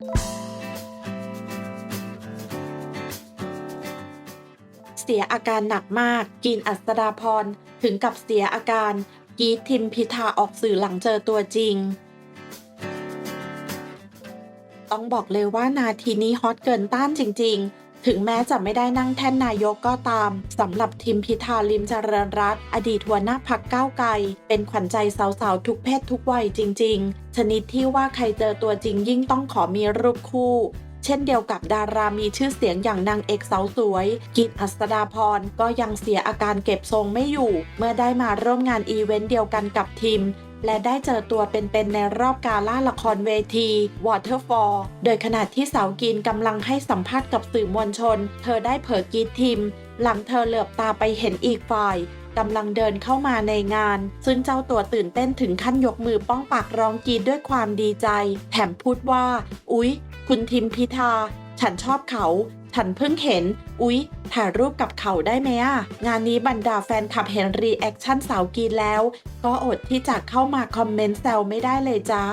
เสียอาการหนักมากกินอัสดาพร ถึงกับเสียอาการกีดทิมพิธาออกสื่อหลังเจอตัวจริง ต้องบอกเลยว่านาทีนี้ฮอตเกินต้านจริง ๆ ถึงแม้จะไม่ได้นั่งแท่นนายกก็ตามสำหรับทิมพิธาลิมเจริญรัตอดีตหัวหน้าพักก้าวไกล เป็นขวัญใจสาวๆ ทุกเพศทุกวัยจริง ๆ ชนิดที่ว่าใครเจอตัวจริงยิ่งต้องขอมีรูปคู่ เช่นเดียวกับดารามีชื่อเสียงอย่างนางเอกสาวสวย กิตอัสดาพรก็ยังเสียอาการเก็บทรงไม่อยู่ เมื่อได้มาร่วมงานอีเวนต์เดียวกันกับทีม และได้เจอตัวเป็นๆในรอบกาล่าละครเวที Waterfall โดยขณะที่สาวกินกำลังให้สัมภาษณ์กับสื่อมวลชน เธอได้เผยกีดทิม หลังเธอเหลือบตาไปเห็นอีกฝ่ายกำลังเดินเข้ามาในงาน ซึ่งเจ้าตัวตื่นเต้นถึงขั้นยกมือป้องปากร้องกรีดด้วยความดีใจ แถมพูดว่า อุ๊ย คุณทิมพิธา ฉันชอบเขา ฉันเพิ่งเห็น อุ๊ย ถ่ายรูปกับเขาได้ไหมอะงานนี้บรรดาแฟนคลับเห็นรีแอคชั่นสาวกีนแล้ว ก็อดที่จะเข้ามาคอมเมนต์แซวไม่ได้เลยจ้า